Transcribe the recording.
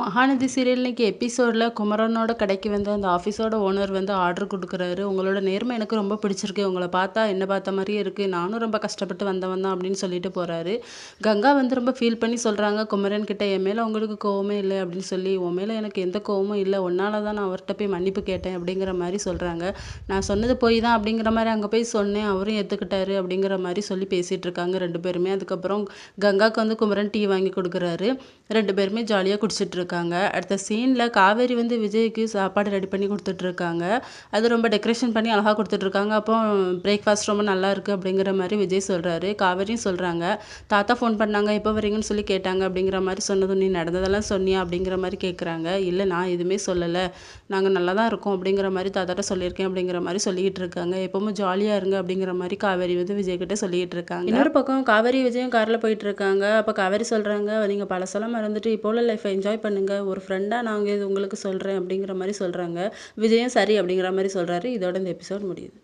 Mahanadi serial இன்றைக்கி எபிசோடில் குமரனோட கடைக்கு வந்து அந்த ஆஃபீஸோட ஓனர் வந்து ஆர்டர் கொடுக்குறாரு. உங்களோட நேர்மை எனக்கு ரொம்ப பிடிச்சிருக்கு. உங்களை பார்த்தா என்ன பார்த்த மாதிரியே இருக்குது நானும் ரொம்ப கஷ்டப்பட்டு வந்தவன் தான் அப்படின்னு சொல்லிட்டு போகிறாரு கங்கா வந்து ரொம்ப ஃபீல் பண்ணி சொல்கிறாங்க குமரன் கிட்டே என் மேலே உங்களுக்கு கோவமே இல்லை அப்படின்னு சொல்லி உன் மேலே எனக்கு எந்த கோவமும் இல்லை. உன்னால தான் நான் அவர்கிட்ட போய் மன்னிப்பு கேட்டேன் அப்படிங்கிற மாதிரி சொல்கிறாங்க நான் சொன்னது போய் தான் அப்படிங்கிற மாதிரி அங்கே போய் சொன்னேன். அவரும் ஏற்றுக்கிட்டாரு அப்படிங்கிற மாதிரி சொல்லி பேசிகிட்டு இருக்காங்க ரெண்டு பேருமே. அதுக்கப்புறம் கங்காவுக்கு வந்து குமரன் டீ வாங்கி கொடுக்குறாரு. ரெண்டு பேருமே ஜாலியாக குடிச்சிட்டு இருக்காங்க அடுத்த சீனில் காவேரி வந்து விஜய்க்கு சாப்பாடு ரெடி பண்ணி கொடுத்துட்ருக்காங்க. அது ரொம்ப டெக்கரேஷன் பண்ணி அழகாக கொடுத்துட்ருக்காங்க. அப்போ பிரேக்ஃபாஸ்ட் ரொம்ப நல்லா இருக்குது அப்படிங்கிற மாதிரி விஜய் சொல்கிறாரு காவேரியும் சொல்கிறாங்க தாத்தா ஃபோன் பண்ணாங்க எப்போ வரீங்கன்னு சொல்லி கேட்டாங்க அப்படிங்கிற மாதிரி சொன்னதும் நீ நடந்ததெல்லாம் சொன்னியா? அப்படிங்கிற மாதிரி கேட்குறாங்க இல்லை நான் எதுவுமே சொல்லலை. நாங்கள் நல்லா தான் இருக்கோம் அப்படிங்கிற மாதிரி தாத்தாட்ட சொல்லியிருக்கேன் அப்படிங்கிற மாதிரி சொல்லிக்கிட்டு இருக்காங்க. எப்பவும் ஜாலியாக இருங்க அப்படிங்கிற மாதிரி காவேரி வந்து விஜய்கிட்ட சொல்லிக்கிட்டு இருக்காங்க. இன்னொரு பக்கம் காவேரி விஜயும் காரில் போயிட்டு இருக்காங்க. அப்போ காவேரி சொல்கிறாங்க நீங்கள் பழசெல்லாம் மறந்துட்டு இப்போ உள்ள லைஃப்பை என்ஜாய் பண்ணுங்க. ஒரு ஃப்ரெண்டாக நாங்கள் இது உங்களுக்கு சொல்கிறேன் அப்படிங்கிற மாதிரி சொல்கிறாங்க விஜயும் சரி அப்படிங்கிற மாதிரி சொல்கிறாரு இதோட இந்த எபிசோட் முடியுது.